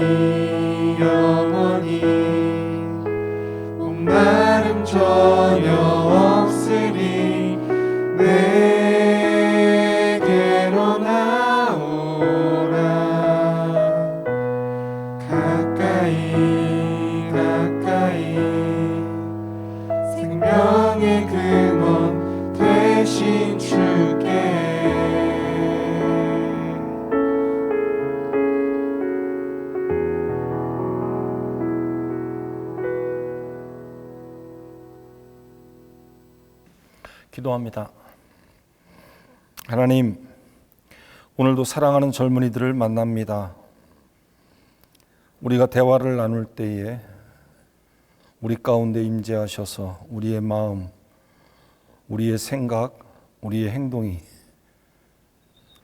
Maria. 기도합니다. 하나님, 오늘도 사랑하는 젊은이들을 만납니다. 우리가 대화를 나눌 때에 우리 가운데 임재하셔서 우리의 마음, 우리의 생각, 우리의 행동이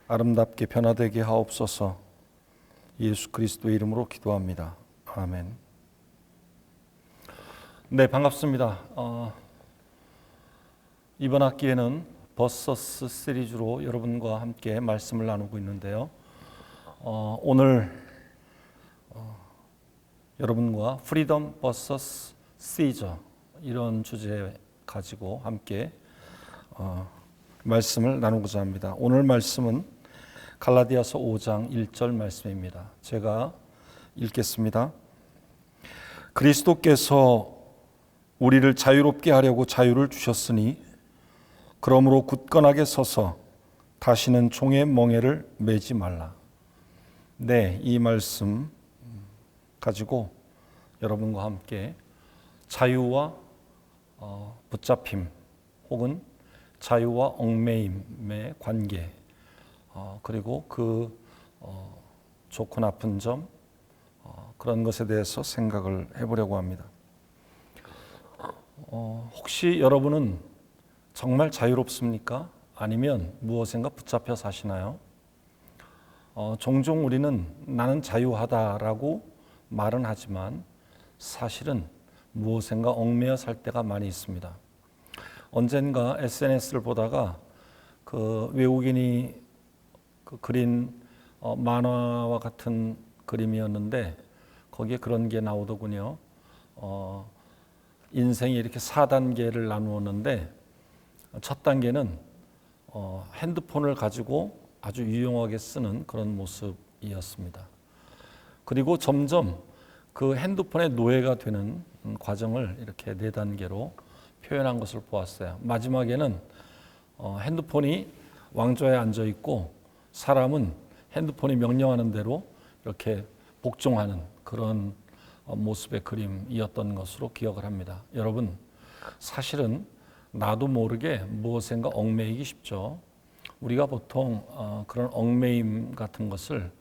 아름답게 변화되게 하옵소서 예수 그리스도의 이름으로 기도합니다. 아멘. 네, 반갑습니다. 어, 이번 학기에는 버서스 시리즈로 여러분과 함께 말씀을 나누고 있는데요. 어, 오늘 어, 여러분과 프리덤 버서스 시저 이런 주제 가지고 함께 어, 말씀을 나누고자 합니다. 오늘 말씀은 갈라디아서 5장 1절 말씀입니다. 제가 읽겠습니다. 그리스도께서 우리를 자유롭게 하려고 자유를 주셨으니 그러므로 굳건하게 서서 다시는 종의 멍에를 매지 말라. 네, 이 말씀 가지고 여러분과 함께 자유와 어, 붙잡힘 혹은 자유와 얽매임의 관계 어, 그리고 그 어, 좋고 나쁜 점 어, 그런 것에 대해서 생각을 해보려고 합니다. 어, 혹시 여러분은 정말 자유롭습니까? 아니면 무엇인가 붙잡혀 사시나요? 어, 종종 우리는 나는 자유하다라고 말은 하지만 사실은 무엇인가 얽매여 살 때가 많이 있습니다. 언젠가 SNS를 보다가 그 외국인이 그 그린 어, 만화와 같은 그림이었는데 거기에 그런 게 나오더군요. 어, 인생이 이렇게 4단계를 나누었는데 첫 단계는 어, 핸드폰을 가지고 아주 유용하게 쓰는 그런 모습이었습니다. 그리고 점점 그 핸드폰의 노예가 되는 과정을 이렇게 네 단계로 표현한 것을 보았어요. 마지막에는 어, 핸드폰이 왕좌에 앉아 있고 사람은 핸드폰이 명령하는 대로 이렇게 복종하는 그런 어, 모습의 그림이었던 것으로 기억을 합니다. 여러분, 사실은 나도 모르게 무엇인가 얽매이기 쉽죠. 우리가 보통 어, 그런 얽매임 같은 것을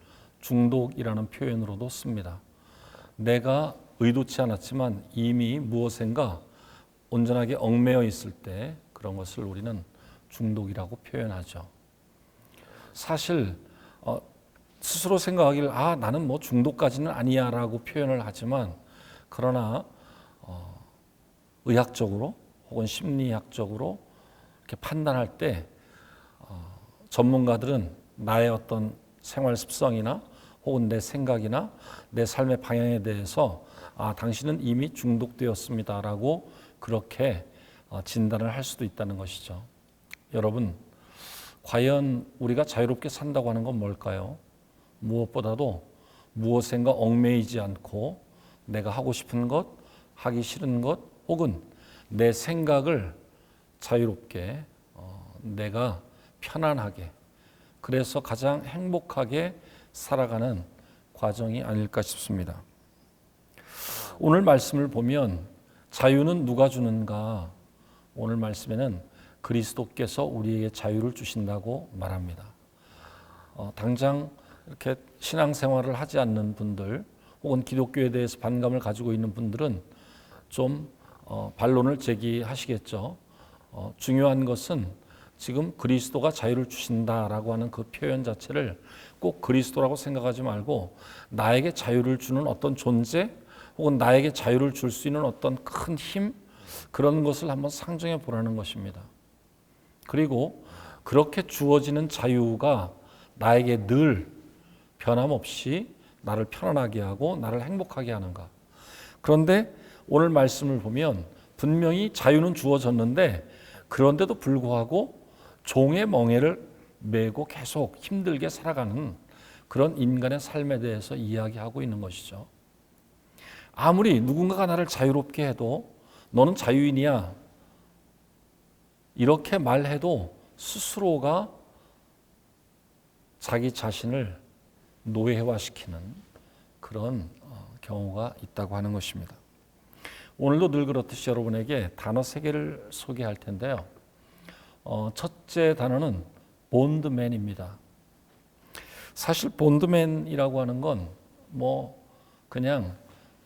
중독이라는 표현으로도 씁니다. 내가 의도치 않았지만 이미 무엇인가 온전하게 얽매여 있을 때 그런 것을 우리는 중독이라고 표현하죠. 사실 어, 스스로 생각하기를 아 나는 뭐 중독까지는 아니야라고 표현을 하지만 그러나 어, 의학적으로 혹은 심리학적으로 이렇게 판단할 때 어, 전문가들은 나의 어떤 생활 습성이나 혹은 내 생각이나 내 삶의 방향에 대해서 아 당신은 이미 중독되었습니다라고 그렇게 어, 진단을 할 수도 있다는 것이죠. 여러분 과연 우리가 자유롭게 산다고 하는 건 뭘까요? 무엇보다도 무엇인가 얽매이지 않고 내가 하고 싶은 것, 하기 싫은 것, 혹은 내 생각을 자유롭게 어, 내가 편안하게 그래서 가장 행복하게 살아가는 과정이 아닐까 싶습니다. 오늘 말씀을 보면 자유는 누가 주는가? 오늘 말씀에는 그리스도께서 우리에게 자유를 주신다고 말합니다. 어, 당장 이렇게 신앙생활을 하지 않는 분들 혹은 기독교에 대해서 반감을 가지고 있는 분들은 좀 어, 반론을 제기하시겠죠. 어, 중요한 것은 지금 그리스도가 자유를 주신다라고 하는 그 표현 자체를 꼭 그리스도라고 생각하지 말고 나에게 자유를 주는 어떤 존재 혹은 나에게 자유를 줄 수 있는 어떤 큰 힘 그런 것을 한번 상정해 보라는 것입니다. 그리고 그렇게 주어지는 자유가 나에게 늘 변함없이 나를 편안하게 하고 나를 행복하게 하는가. 그런데 오늘 말씀을 보면 분명히 자유는 주어졌는데 그런데도 불구하고 종의 멍에를 메고 계속 힘들게 살아가는 그런 인간의 삶에 대해서 이야기하고 있는 것이죠. 아무리 누군가가 나를 자유롭게 해도 너는 자유인이야. 이렇게 말해도 스스로가 자기 자신을 노예화시키는 그런 어, 경우가 있다고 하는 것입니다. 오늘도 늘 그렇듯이 여러분에게 단어 세 개를 소개할 텐데요. 어, 첫째 단어는 본드맨입니다. 사실 본드맨이라고 하는 건 뭐 그냥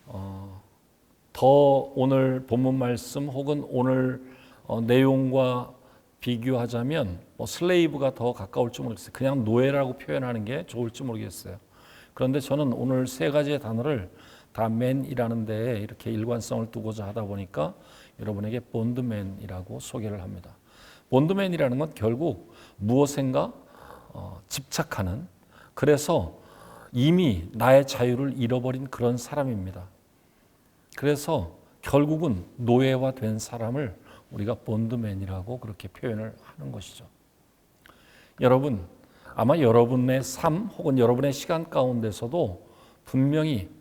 어, 더 오늘 본문 말씀 혹은 오늘 어, 내용과 비교하자면 뭐 슬레이브가 더 가까울지 모르겠어요. 그냥 노예라고 표현하는 게 좋을지 모르겠어요. 그런데 저는 오늘 세 가지의 단어를 다 맨이라는 데에 이렇게 일관성을 두고자 하다 보니까 여러분에게 본드맨이라고 소개를 합니다. 본드맨이라는 건 결국 무엇인가 어, 집착하는 그래서 이미 나의 자유를 잃어버린 그런 사람입니다. 그래서 결국은 노예화 된 사람을 우리가 본드맨이라고 그렇게 표현을 하는 것이죠. 여러분, 아마 여러분의 삶 혹은 여러분의 시간 가운데서도 분명히 어,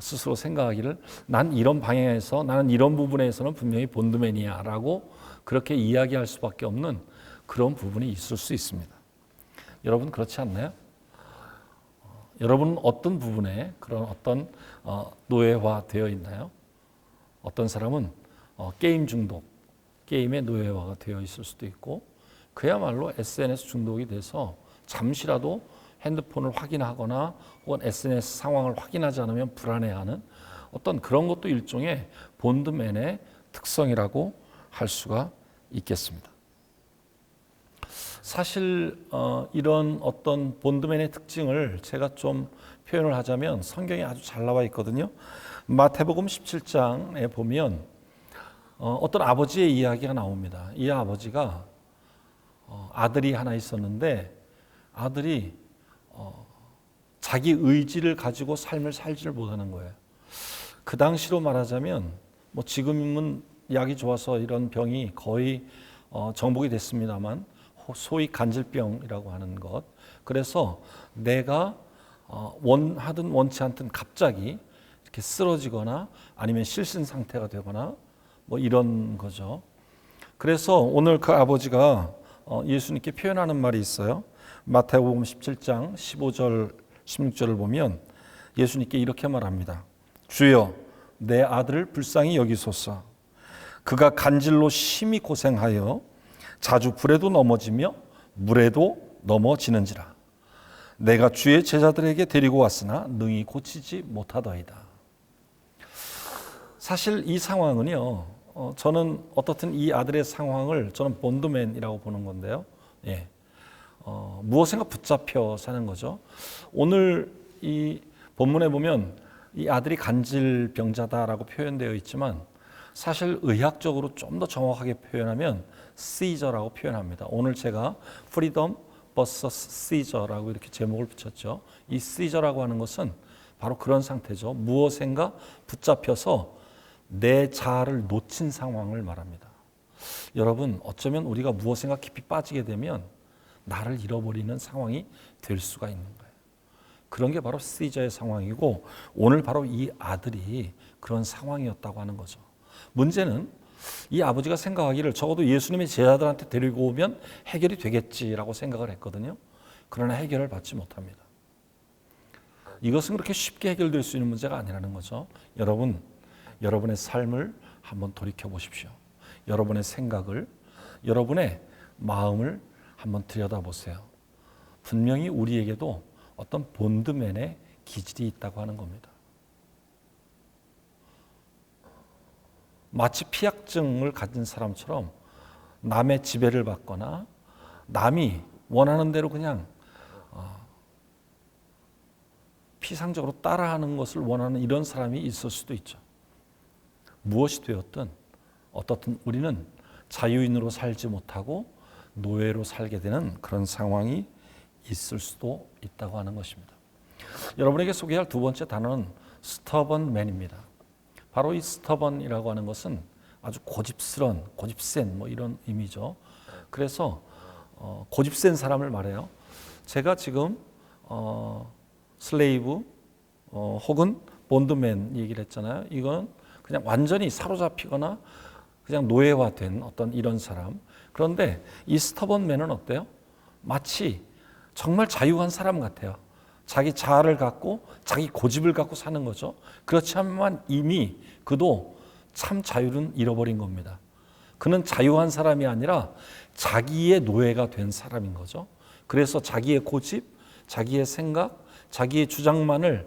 스스로 생각하기를 난 이런 방향에서 나는 이런 부분에서는 분명히 본드맨이야라고 그렇게 이야기할 수밖에 없는 그런 부분이 있을 수 있습니다. 여러분 그렇지 않나요? 어, 여러분은 어떤 부분에 그런 어떤 어, 노예화 되어 있나요? 어떤 사람은 어, 게임 중독, 게임의 노예화가 되어 있을 수도 있고 그야말로 SNS 중독이 돼서 잠시라도 핸드폰을 확인하거나 혹은 SNS 상황을 확인하지 않으면 불안해하는 어떤 그런 것도 일종의 본드맨의 특성이라고 할 수가 있겠습니다. 사실 어, 이런 어떤 본드맨의 특징을 제가 좀 표현을 하자면 성경에 아주 잘 나와 있거든요. 마태복음 17장에 보면 어, 어떤 아버지의 이야기가 나옵니다. 이 아버지가 어, 아들이 하나 있었는데 아들이 어, 자기 의지를 가지고 삶을 살지를 못하는 거예요. 그 당시로 말하자면 뭐 지금은 약이 좋아서 이런 병이 거의 어, 정복이 됐습니다만 소위 간질병이라고 하는 것. 그래서 내가 어, 원하든 원치 않든 갑자기 이렇게 쓰러지거나 아니면 실신 상태가 되거나 뭐 이런 거죠. 그래서 오늘 그 아버지가 어, 예수님께 표현하는 말이 있어요. 마태복음 17장 15절 16절을 보면 예수님께 이렇게 말합니다. 주여 내 아들을 불쌍히 여기소서. 그가 간질로 심히 고생하여 자주 불에도 넘어지며 물에도 넘어지는지라. 내가 주의 제자들에게 데리고 왔으나 능히 고치지 못하더이다. 사실 이 상황은요, 어, 저는 어떻든 이 아들의 상황을 저는 본드맨이라고 보는 건데요. 예. 어, 무엇인가 붙잡혀 사는 거죠. 오늘 이 본문에 보면 이 아들이 간질병자다라고 표현되어 있지만 사실 의학적으로 좀 더 정확하게 표현하면 시저라고 표현합니다. 오늘 제가 프리덤 버서스 시저라고 이렇게 제목을 붙였죠. 이 시저라고 하는 것은 바로 그런 상태죠. 무엇인가 붙잡혀서 내 자아를 놓친 상황을 말합니다. 여러분, 어쩌면 우리가 무엇인가 깊이 빠지게 되면 나를 잃어버리는 상황이 될 수가 있는 거예요. 그런 게 바로 시저의 상황이고 오늘 바로 이 아들이 그런 상황이었다고 하는 거죠. 문제는 이 아버지가 생각하기를 적어도 예수님의 제자들한테 데리고 오면 해결이 되겠지라고 생각을 했거든요. 그러나 해결을 받지 못합니다. 이것은 그렇게 쉽게 해결될 수 있는 문제가 아니라는 거죠. 여러분, 여러분의 삶을 한번 돌이켜 보십시오. 여러분의 생각을, 여러분의 마음을 한번 들여다보세요. 분명히 우리에게도 어떤 본드맨의 기질이 있다고 하는 겁니다. 마치 피약증을 가진 사람처럼 남의 지배를 받거나 남이 원하는 대로 그냥 어, 피상적으로 따라하는 것을 원하는 이런 사람이 있을 수도 있죠. 무엇이 되었든 어떻든 우리는 자유인으로 살지 못하고 노예로 살게 되는 그런 상황이 있을 수도 있다고 하는 것입니다. 여러분에게 소개할 두 번째 단어는 스터번 맨입니다. 바로 이 스터번이라고 하는 것은 아주 고집스런, 고집센 뭐 이런 의미죠. 그래서 어, 고집센 사람을 말해요. 제가 지금 어, 슬레이브 어, 혹은 본드맨 얘기를 했잖아요. 이건 그냥 완전히 사로잡히거나 그냥 노예화된 어떤 이런 사람. 그런데 이 스터번맨은 어때요? 마치 정말 자유한 사람 같아요. 자기 자아를 갖고 자기 고집을 갖고 사는 거죠. 그렇지만 이미 그도 참 자유는 잃어버린 겁니다. 그는 자유한 사람이 아니라 자기의 노예가 된 사람인 거죠. 그래서 자기의 고집, 자기의 생각, 자기의 주장만을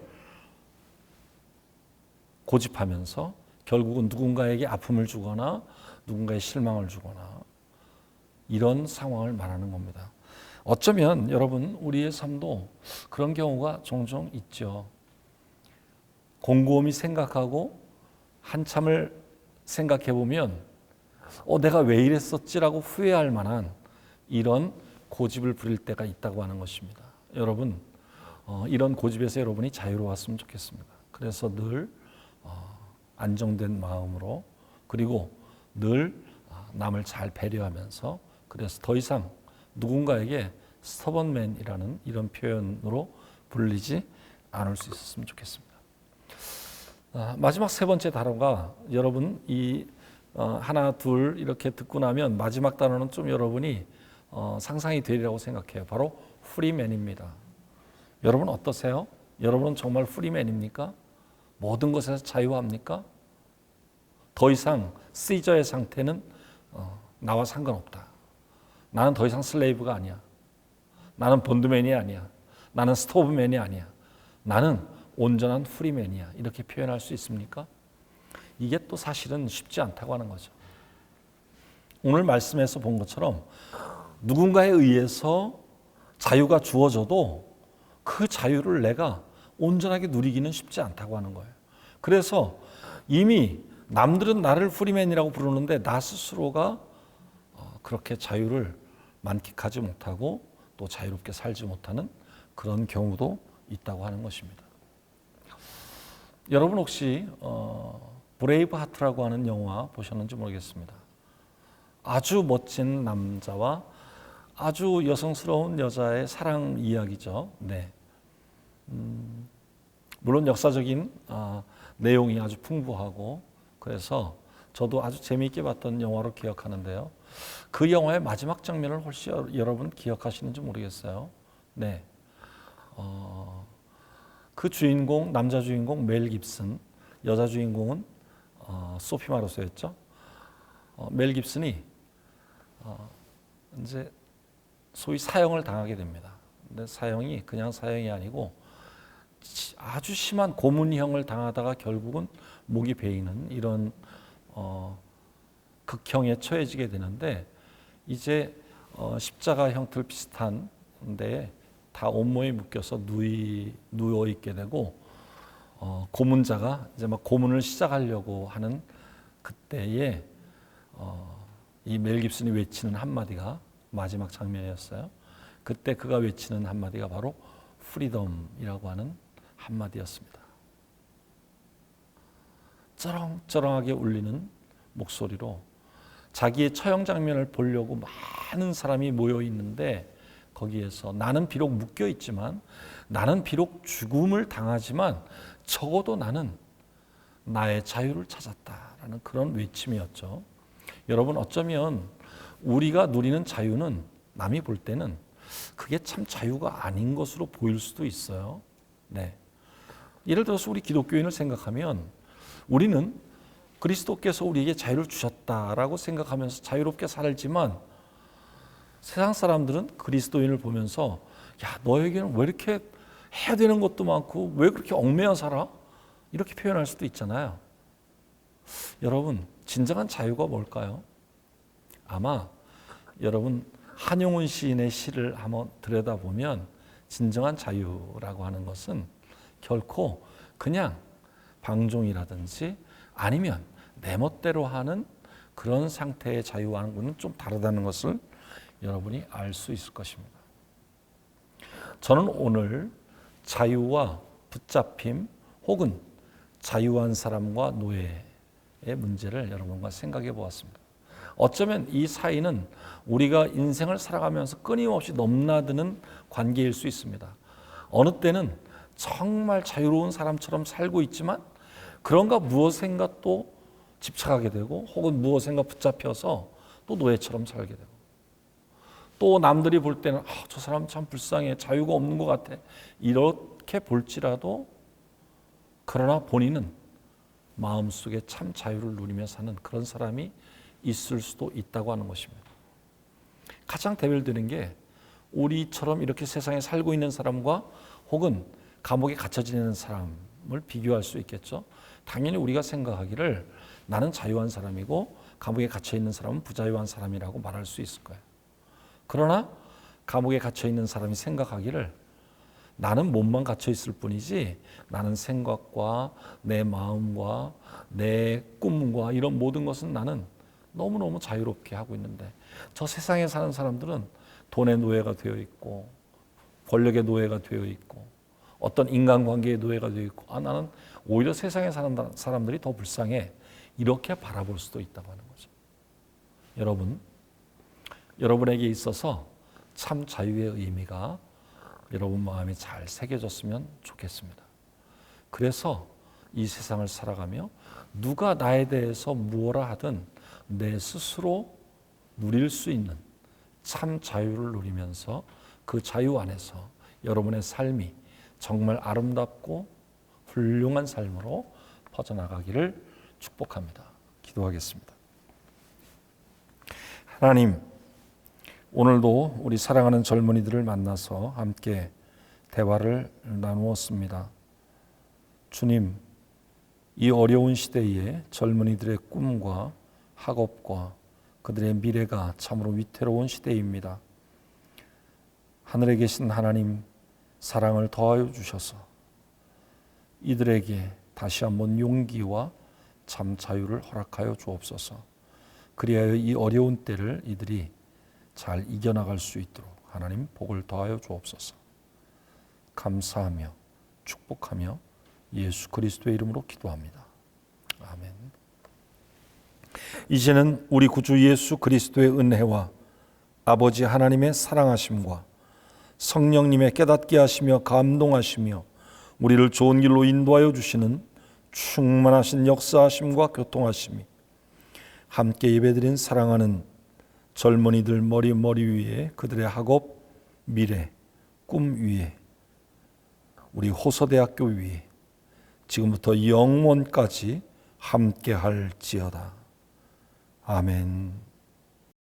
고집하면서 결국은 누군가에게 아픔을 주거나 누군가의 실망을 주거나 이런 상황을 말하는 겁니다. 어쩌면 여러분 우리의 삶도 그런 경우가 종종 있죠. 곰곰이 생각하고 한참을 생각해 보면 어 내가 왜 이랬었지라고 후회할 만한 이런 고집을 부릴 때가 있다고 하는 것입니다. 여러분 어, 이런 고집에서 여러분이 자유로웠으면 좋겠습니다. 그래서 늘 어, 안정된 마음으로 그리고 늘 어, 남을 잘 배려하면서 그래서 더 이상 누군가에게 스터번맨이라는 이런 표현으로 불리지 않을 수 있었으면 좋겠습니다. 아, 마지막 세 번째 단어가 여러분 이 어, 하나 둘 이렇게 듣고 나면 마지막 단어는 좀 여러분이 어, 상상이 되리라고 생각해요. 바로 프리맨입니다. 여러분 어떠세요? 여러분은 정말 프리맨입니까? 모든 것에서 자유합니까? 더 이상 시저의 상태는 어, 나와 상관없다. 나는 더 이상 슬레이브가 아니야. 나는 본드맨이 아니야. 나는 스토브맨이 아니야. 나는 온전한 프리맨이야. 이렇게 표현할 수 있습니까? 이게 또 사실은 쉽지 않다고 하는 거죠. 오늘 말씀에서 본 것처럼 누군가에 의해서 자유가 주어져도 그 자유를 내가 온전하게 누리기는 쉽지 않다고 하는 거예요. 그래서 이미 남들은 나를 프리맨이라고 부르는데 나 스스로가 어, 그렇게 자유를 만끽하지 못하고 또 자유롭게 살지 못하는 그런 경우도 있다고 하는 것입니다. 여러분 혹시 어, 브레이브 하트라고 하는 영화 보셨는지 모르겠습니다. 아주 멋진 남자와 아주 여성스러운 여자의 사랑 이야기죠. 네. 음, 물론 역사적인 아, 내용이 아주 풍부하고 그래서 저도 아주 재미있게 봤던 영화로 기억하는데요. 그 영화의 마지막 장면을 혹시 여러분 기억하시는지 모르겠어요. 네. 어, 그 주인공 남자 주인공 멜 깁슨, 여자 주인공은 어, 소피 마르소였죠. 어, 멜 깁슨이 어, 이제 소위 사형을 당하게 됩니다. 근데 사형이 그냥 사형이 아니고 아주 심한 고문형을 당하다가 결국은 목이 베이는 이런 어, 극형에 처해지게 되는데 이제 어, 십자가 형틀 비슷한 데에 다 온몸이 묶여서 누이 누워 있게 되고 어, 고문자가 이제 막 고문을 시작하려고 하는 그때에 어, 이멜 깁슨이 외치는 한마디가 마지막 장면이었어요. 그때 그가 외치는 한마디가 바로 프리덤이라고 하는 한마디였습니다. 쩌렁쩌렁하게 울리는 목소리로 자기의 처형 장면을 보려고 많은 사람이 모여 있는데 거기에서 나는 비록 묶여 있지만 나는 비록 죽음을 당하지만 적어도 나는 나의 자유를 찾았다라는 그런 외침이었죠. 여러분 어쩌면 우리가 누리는 자유는 남이 볼 때는 그게 참 자유가 아닌 것으로 보일 수도 있어요. 네. 예를 들어서 우리 기독교인을 생각하면 우리는 그리스도께서 우리에게 자유를 주셨다라고 생각하면서 자유롭게 살지만 세상 사람들은 그리스도인을 보면서 야 너에게는 왜 이렇게 해야 되는 것도 많고 왜 그렇게 얽매여 살아? 이렇게 표현할 수도 있잖아요. 여러분 진정한 자유가 뭘까요? 아마 여러분 한용운 시인의 시를 한번 들여다보면 진정한 자유라고 하는 것은 결코 그냥 방종이라든지 아니면 내 멋대로 하는 그런 상태의 자유와는 것은 좀 다르다는 것을 여러분이 알 수 있을 것입니다. 저는 오늘 자유와 붙잡힘 혹은 자유한 사람과 노예의 문제를 여러분과 생각해 보았습니다. 어쩌면 이 사이는 우리가 인생을 살아가면서 끊임없이 넘나드는 관계일 수 있습니다. 어느 때는 정말 자유로운 사람처럼 살고 있지만 그런가 무엇인가 또 집착하게 되고 혹은 무엇인가 붙잡혀서 또 노예처럼 살게 되고 또 남들이 볼 때는 아, 저 사람 참 불쌍해 자유가 없는 것 같아 이렇게 볼지라도 그러나 본인은 마음속에 참 자유를 누리며 사는 그런 사람이 있을 수도 있다고 하는 것입니다. 가장 대별되는 게 우리처럼 이렇게 세상에 살고 있는 사람과 혹은 감옥에 갇혀 지내는 사람을 비교할 수 있겠죠. 당연히 우리가 생각하기를 나는 자유한 사람이고 감옥에 갇혀 있는 사람은 부자유한 사람이라고 말할 수 있을 거예요. 그러나 감옥에 갇혀 있는 사람이 생각하기를 나는 몸만 갇혀 있을 뿐이지 나는 생각과 내 마음과 내 꿈과 이런 모든 것은 나는 너무너무 자유롭게 하고 있는데 저 세상에 사는 사람들은 돈의 노예가 되어 있고 권력의 노예가 되어 있고 어떤 인간관계의 노예가 되어 있고 아 나는 오히려 세상에 사는 사람들이 더 불쌍해 이렇게 바라볼 수도 있다고 하는 거죠. 여러분 여러분에게 있어서 참 자유의 의미가 여러분 마음에 잘 새겨졌으면 좋겠습니다. 그래서 이 세상을 살아가며 누가 나에 대해서 무엇라 하든 내 스스로 누릴 수 있는 참 자유를 누리면서 그 자유 안에서 여러분의 삶이 정말 아름답고 훌륭한 삶으로 퍼져나가기를 축복합니다. 기도하겠습니다. 하나님, 오늘도 우리 사랑하는 젊은이들을 만나서 함께 대화를 나누었습니다. 주님, 이 어려운 시대에 젊은이들의 꿈과 학업과 그들의 미래가 참으로 위태로운 시대입니다. 하늘에 계신 하나님 사랑을 더하여 주셔서 이들에게 다시 한번 용기와 참 자유를 허락하여 주옵소서. 그리하여 이 어려운 때를 이들이 잘 이겨나갈 수 있도록 하나님 복을 더하여 주옵소서. 감사하며 축복하며 예수 그리스도의 이름으로 기도합니다. 아멘. 이제는 우리 구주 예수 그리스도의 은혜와 아버지 하나님의 사랑하심과 성령님의 깨닫게 하시며 감동하시며 우리를 좋은 길로 인도하여 주시는 충만하신 역사하심과 교통하심이 함께 예배드린 사랑하는 젊은이들 머리 머리 위에 그들의 학업 미래 꿈 위에 우리 호서대학교 위에 지금부터 영원까지 함께 할지어다. 아멘.